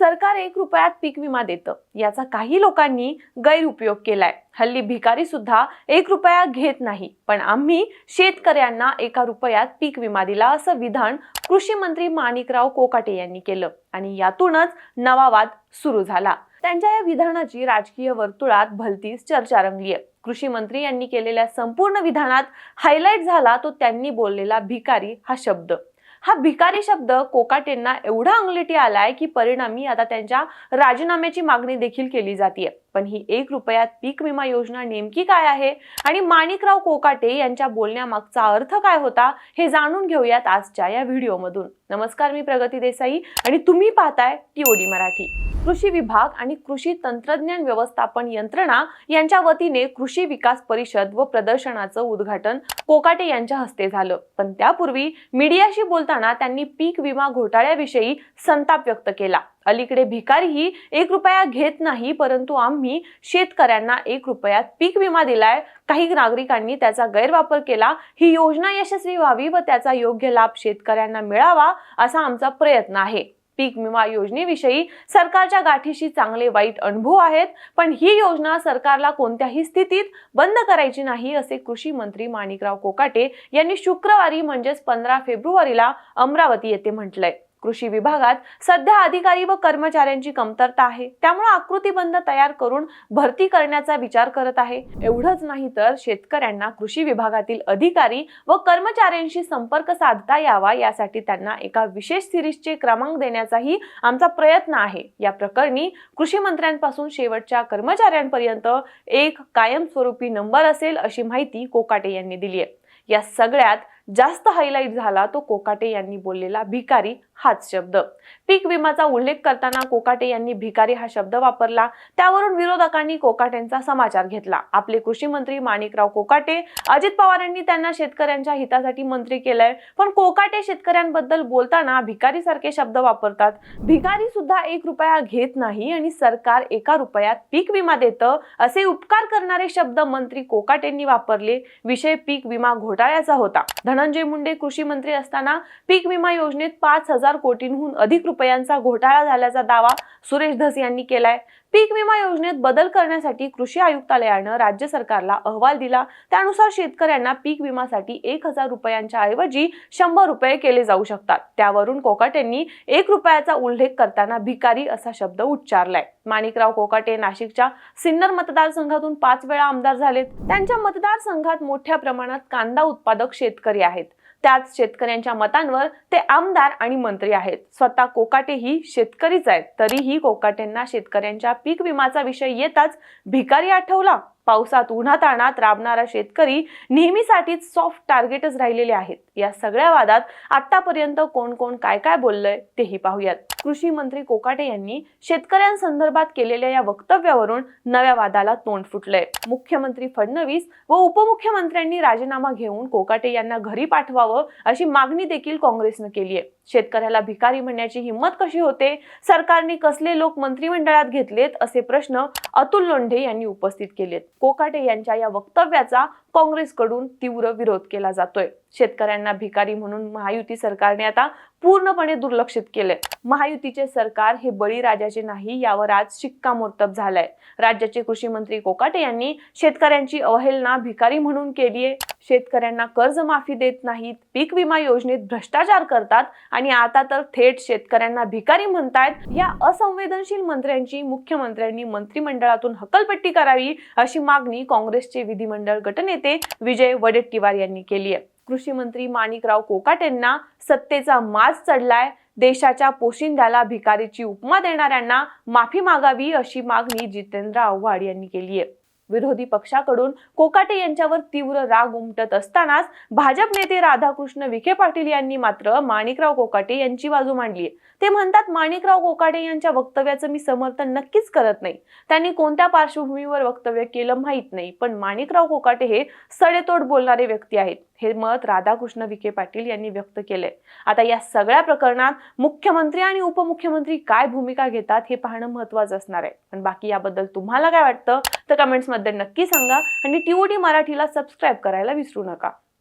सरकार एक रुपयात पीक विमा देतं. याचा काही लोकांनी गैरउपयोग केलाय. हल्ली भिकारी सुद्धा एक रुपया घेत नाही. पण आम्ही शेतकऱ्यांना एका रुपयात पीक विमा दिला असं विधान कृषी मंत्री माणिकराव कोकाटे यांनी केलं. आणि यातूनच नवा वाद सुरू झाला. त्यांच्या या विधानाची राजकीय वर्तुळात भलतीच चर्चा रंगली आहे कृषी मंत्री यांनी केलेल्या संपूर्ण विधानात हायलाईट झाला तो त्यांनी बोललेला भिकारी हा शब्द. हा भिकारी शब्द कोकाटेंना एवढा अंगलेटी आलाय की परिणामी आता त्यांच्या राजीनाम्याची मागणी देखील केली जाते पण ही एक रुपयात पीक विमा योजना नेमकी काय आहे? आणि माणिकराव कोकाटे यांच्या बोलण्यामागचा अर्थ काय होता? हे जाणून घेऊयात आजच्या या व्हिडिओमधून. नमस्कार मी प्रगती देसाई आणि तुम्ही पाहताय टीओडी मराठी. कृषी विभाग आणि कृषी तंत्रज्ञान व्यवस्थापन यंत्रणा यांच्या वतीने कृषी विकास परिषद व प्रदर्शनाचं उद्घाटन कोकाटे यांच्या हस्ते झालं. पण त्यापूर्वी मीडियाशी बोलताना त्यांनी पीक विमा घोटाळ्याविषयी संताप व्यक्त केला. अलीकडे भिकारीही एक रुपया घेत नाही परंतु आम्ही शेतकऱ्यांना एक रुपयात पीक विमा दिलाय. काही नागरिकांनी त्याचा गैरवापर केला. ही योजना यशस्वी व्हावी व त्याचा योग्य लाभ शेतकऱ्यांना मिळावा असा आमचा प्रयत्न आहे. पीक विमा योजनेविषयी सरकारच्या गाठीशी चांगले वाईट अनुभव आहेत पण ही योजना सरकारला कोणत्याही स्थितीत बंद करायची नाही असे कृषी मंत्री माणिकराव कोकाटे यांनी शुक्रवारी म्हणजेच पंधरा फेब्रुवारीला अमरावती येथे म्हटलंय. कृषी विभागात सध्या अधिकारी व कर्मचाऱ्यांची कमतरता आहे. त्यामुळे आकृतीबंध तयार करून भरती करण्याचा विचार करत आहे. एवढंच नाही तर शेतकऱ्यांना कृषी विभागातील अधिकारी व कर्मचाऱ्यांशी संपर्क साधता यावा यासाठी त्यांना एका विशेष सिरीजचे क्रमांक देण्याचाही आमचा प्रयत्न आहे. या प्रकरणी कृषी मंत्र्यांपासून शेवटच्या कर्मचाऱ्यांपर्यंत एक कायमस्वरूपी नंबर असेल अशी माहिती कोकाटे यांनी दिली आहे. या सगळ्यात जास्त हायलाईट झाला तो कोकाटे यांनी बोललेला भिकारी हाच शब्द. पीक विमाचा उल्लेख करताना कोकाटे यांनी भिकारी हा शब्द वापरला. त्यावरून विरोधकांनी कोकाटेंचा समाचार घेतला. आपले कृषी मंत्री माणिकराव कोकाटे अजित पवार यांनी त्यांना शेतकऱ्यांच्या हितासाठी मंत्री केलंय. पण कोकाटे शेतकऱ्यांबद्दल बोलताना भिकारी सारखे शब्द वापरतात. भिकारी सुद्धा एक रुपया घेत नाही आणि सरकार एका रुपयात पीक विमा देतं असे उपकार करणारे शब्द मंत्री कोकाटेंनी वापरले. विषय पीक विमा घोटाळ्याचा होता. धन धनंजय मुंडे कृषी मंत्री असताना पीक विमा योजनेत पाच हजार कोटींहून अधिक रुपयांचा घोटाळा झाल्याचा दावा सुरेश धस यांनी केलाय. पीक विमा योजनेत बदल करण्यासाठी कृषी आयुक्तालयानं राज्य सरकारला अहवाल दिला. त्यानुसार शेतकऱ्यांना पीक विमासाठी एक हजार रुपयांच्या ऐवजी शंभर रुपये केले जाऊ शकतात. त्यावरून कोकाटेंनी एक रुपयाचा उल्लेख करताना भिकारी असा शब्द उच्चारलाय. माणिकराव कोकाटे नाशिकच्या सिन्नर मतदारसंघातून पाच वेळा आमदार झालेत. त्यांच्या मतदारसंघात मोठ्या प्रमाणात कांदा उत्पादक शेतकरी आहेत. त्याच शेतकऱ्यांच्या मतांवर ते आमदार आणि मंत्री आहेत. स्वतः कोकाटे ही शेतकरीच आहेत. तरीही कोकाटेंना शेतकऱ्यांच्या पीक विमाचा विषय येताच भिकारी आठवला. पावसात उन्हात राबणारा शेतकरी नेहमीसाठीच सॉफ्ट टार्गेटच राहिलेले आहेत. या सगळ्या वादात आतापर्यंत कोण कोण काय काय बोललंय तेही पाहूयात. कृषी मंत्री कोकाटे यांनी शेतकऱ्यांसंदर्भात केलेल्या या वक्तव्यावरून नव्या वादाला तोंड फुटलंय. मुख्यमंत्री फडणवीस व उपमुख्यमंत्र्यांनी राजीनामा घेऊन कोकाटे यांना घरी पाठवावं अशी मागणी देखील काँग्रेसनं केली आहे शेतकऱ्याला भिकारी म्हणण्याची हिंमत कशी होते? सरकारने कसले लोक मंत्रिमंडळात घेतलेत? असे प्रश्न अतुल लोंढे यांनी उपस्थित केलेत. कोकाटे यांच्या या वक्तव्याचा काँग्रेसकडून तीव्र विरोध केला जातोय. शेतकऱ्यांना भिकारी म्हणून महायुती सरकारने आता पूर्णपणे दुर्लक्षित केलंय. महायुतीचे सरकार हे बळीराजाचे नाही यावर आज शिक्कामोर्तब झालंय. राज्याचे कृषी मंत्री कोकाटे यांनी शेतकऱ्यांची अवहेलना भिकारी म्हणून केली आहे शेतकऱ्यांना कर्जमाफी देत नाहीत पीक विमा योजनेत भ्रष्टाचार करतात आणि आता तर थेट शेतकऱ्यांना भिकारी म्हणतायत. या असंवेदनशील मंत्र्यांची मुख्यमंत्र्यांनी मंत्रिमंडळातून हकलपट्टी करावी अशी मागणी काँग्रेसचे विधिमंडळ गटनेते विजय वडेट्टीवार यांनी केली आहे कृषी मंत्री माणिकराव कोकाटेंना सत्तेचा माज चढलाय. देशाच्या पोशिंद्याला भिकारीची उपमा देणाऱ्यांना माफी मागावी अशी मागणी जितेंद्र आव्हाड यांनी केली आहे. विरोधी पक्षाकडून कोकाटे यांच्यावर तीव्र राग उमटत असतानाच भाजप नेते राधाकृष्ण विखे पाटील यांनी मात्र माणिकराव कोकाटे यांची बाजू मांडली ते म्हणतात माणिकराव कोकाटे यांच्या वक्तव्याचं मी समर्थन नक्कीच करत नाही. त्यांनी कोणत्या पार्श्वभूमीवर वक्तव्य केलं माहीत नाही. पण माणिकराव कोकाटे हे सडेतोड बोलणारे व्यक्ती आहेत. हे मत राधाकृष्ण विखे पाटील यांनी व्यक्त केलंय. आता या सगळ्या प्रकरणात मुख्यमंत्री आणि उपमुख्यमंत्री काय भूमिका घेतात हे पाहणं महत्वाचं असणार आहे. पण बाकी याबद्दल तुम्हाला काय वाटतं? तर कमेंट्समध्ये नक्की सांगा आणि टीओडी मराठीला सबस्क्राईब करायला विसरू नका.